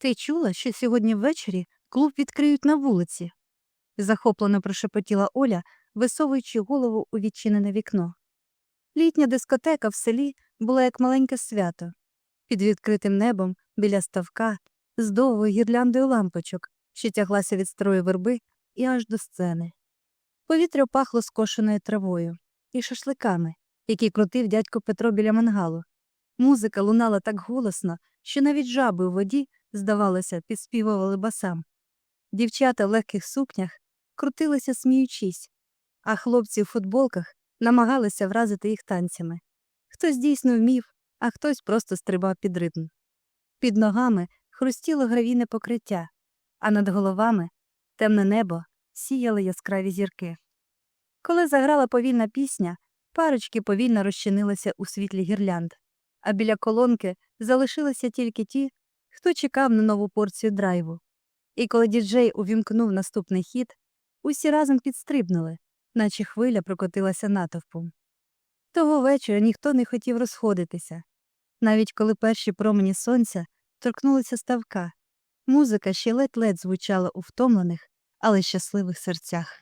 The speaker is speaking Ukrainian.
Ти чула, що сьогодні ввечері клуб відкриють на вулиці? захоплено прошепотіла Оля, висовуючи голову у відчинене вікно. Літня дискотека в селі була як маленьке свято. Під відкритим небом, біля ставка, з довгою гірляндою лампочок, що тяглася від строю верби і аж до сцени. Повітря пахло скошеною травою і шашликами, які крутив дядько Петро біля мангалу. Музика лунала так голосно, що навіть жаби у воді, здавалося, підспівували басам. Дівчата в легких сукнях крутилися, сміючись, а хлопці в футболках намагалися вразити їх танцями. Хтось дійсно вмів, а хтось просто стрибав під ритм. Під ногами хрустіло гравійне покриття, а над головами темне небо сіяли яскраві зірки. Коли заграла повільна пісня, парочки повільно розчинилися у світлі гірлянд, а біля колонки залишилися тільки ті, хто чекав на нову порцію драйву. І коли діджей увімкнув наступний хід, усі разом підстрибнули, наче хвиля прокотилася натовпом. Того вечора ніхто не хотів розходитися. Навіть коли перші промені сонця торкнулися ставка, музика ще ледь-ледь звучала у втомлених, але щасливих серцях.